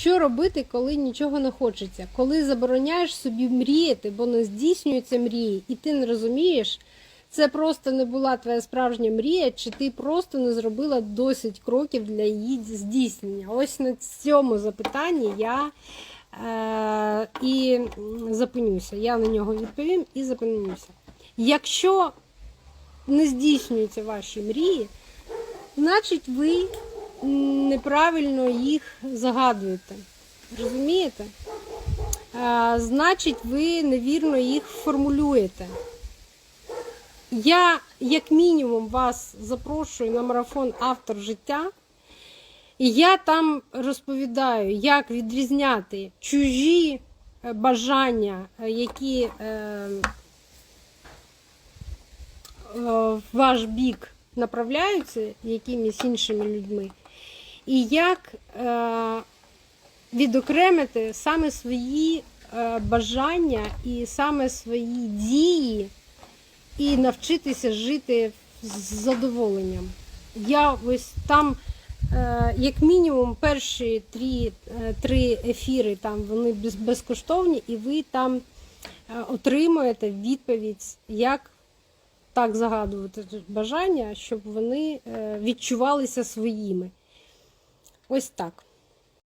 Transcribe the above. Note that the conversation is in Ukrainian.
Що робити, коли нічого не хочеться? Коли забороняєш собі мріяти, бо не здійснюються мрії, і ти не розумієш, це просто не була твоя справжня мрія, чи ти просто не зробила досить кроків для її здійснення? Ось на цьому запитанні я е, і зупинюся. Я на нього відповім і зупинюся. Якщо не здійснюються ваші мрії, значить ви неправильно їх загадуєте. Розумієте? Значить, ви невірно їх формулюєте. Я, як мінімум, вас запрошую на марафон Автор життя. І я там розповідаю, як відрізняти чужі е, бажання, е, які е, е, в ваш бік направляються якимись іншими людьми, і як е, відокремити саме свої е, бажання і саме свої дії, і навчитися жити з задоволенням. Я ось там, е, як мінімум, перші три, три ефіри там вони безкоштовні, і ви там отримуєте відповідь, як так загадувати бажання, щоб вони відчувалися своїми. Ось так.